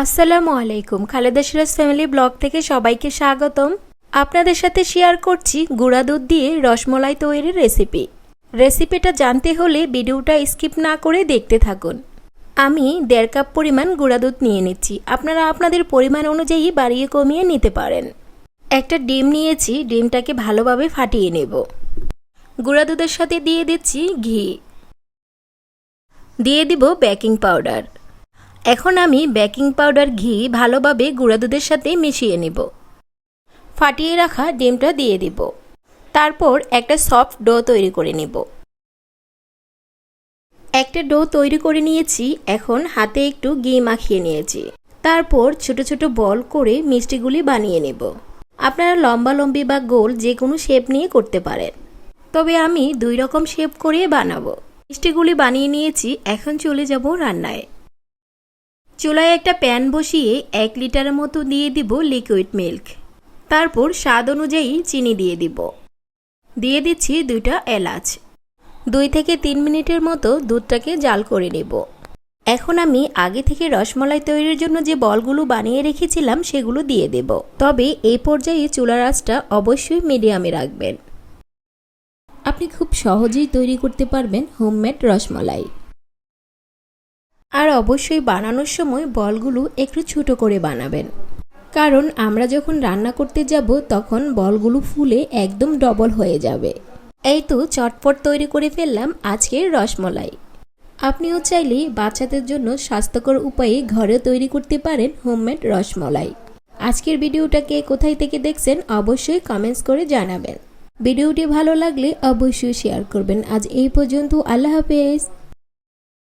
আসসালামু আলাইকুম। Khaleda Siraj family blog থেকে সবাইকে স্বাগতম। আপনাদের সাথে শেয়ার করছি গুঁড়া দুধ দিয়ে রসমলাই তৈরির রেসিপি। রেসিপিটা জানতে হলে ভিডিওটা স্কিপ না করে দেখতে থাকুন। আমি দেড় কাপ পরিমাণ গুঁড়া দুধ নিয়ে নিচ্ছি। আপনারা আপনাদের পরিমাণ অনুযায়ী বাড়িয়ে কমিয়ে নিতে পারেন। একটা ডিম নিয়েছি, ডিমটাকে ভালোভাবে ফাটিয়ে নেব। গুঁড়া দুধের সাথে দিয়ে দিচ্ছি ঘি। দিয়ে দিব বেকিং পাউডার। এখন আমি বেকিং পাউডার ঘি ভালোভাবে গুঁড়া দুধের সাথে মিশিয়ে নেব। ফাটিয়ে রাখা ডিমটা দিয়ে দিব। তারপর একটা সফট ডো তৈরি করে নেব। একটা ডো তৈরি করে নিয়েছি, এখন হাতে একটু ঘি মাখিয়ে নিয়েছি। তারপর ছোট ছোট বল করে মিষ্টিগুলি বানিয়ে নেব। আপনারা লম্বা লম্বি বা গোল যে কোনো শেপ নিয়ে করতে পারেন। তবে আমি দুই রকম শেপ করে বানাবো। মিষ্টিগুলি বানিয়ে নিয়েছি, এখন চলে যাব রান্নায়। চুলায় একটা প্যান বসিয়ে এক লিটারের মতো দিয়ে দিব লিকুইড মিল্ক তারপর স্বাদ অনুযায়ী চিনি দিয়ে দিব। দিয়ে দিচ্ছি দুইটা এলাচ। দুই থেকে তিন মিনিটের মতো দুধটাকে জাল করে নেব। এখন আমি আগে থেকে রসমলাই তৈরির জন্য যে বলগুলো বানিয়ে রেখেছিলাম সেগুলো দিয়ে দেব। তবে এই পর্যায়ে চুলার আঁচটা অবশ্যই মিডিয়ামে রাখবেন। আপনি খুব সহজেই তৈরি করতে পারবেন হোমমেড রসমলাই। আর অবশ্যই বানানোর সময় বলগুলো একটু ছোট করে বানাবেন। কারণ আমরা যখন রান্না করতে যাব, তখন বলগুলো ফুলে একদম ডবল হয়ে যাবে। এই তো চটপট তৈরি করে ফেললাম আজকের রসমলাই। আপনিও চাইলে বাচ্চাদের জন্য স্বাস্থ্যকর উপায়ে ঘরে তৈরি করতে পারেন হোমমেড রসমলাই। আজকের ভিডিওটাকে কোথায় থেকে দেখছেন অবশ্যই কমেন্টস করে জানাবেন। ভিডিওটি ভালো লাগলে অবশ্যই শেয়ার করবেন। আজ এই পর্যন্ত আল্লাহ হাফেজ।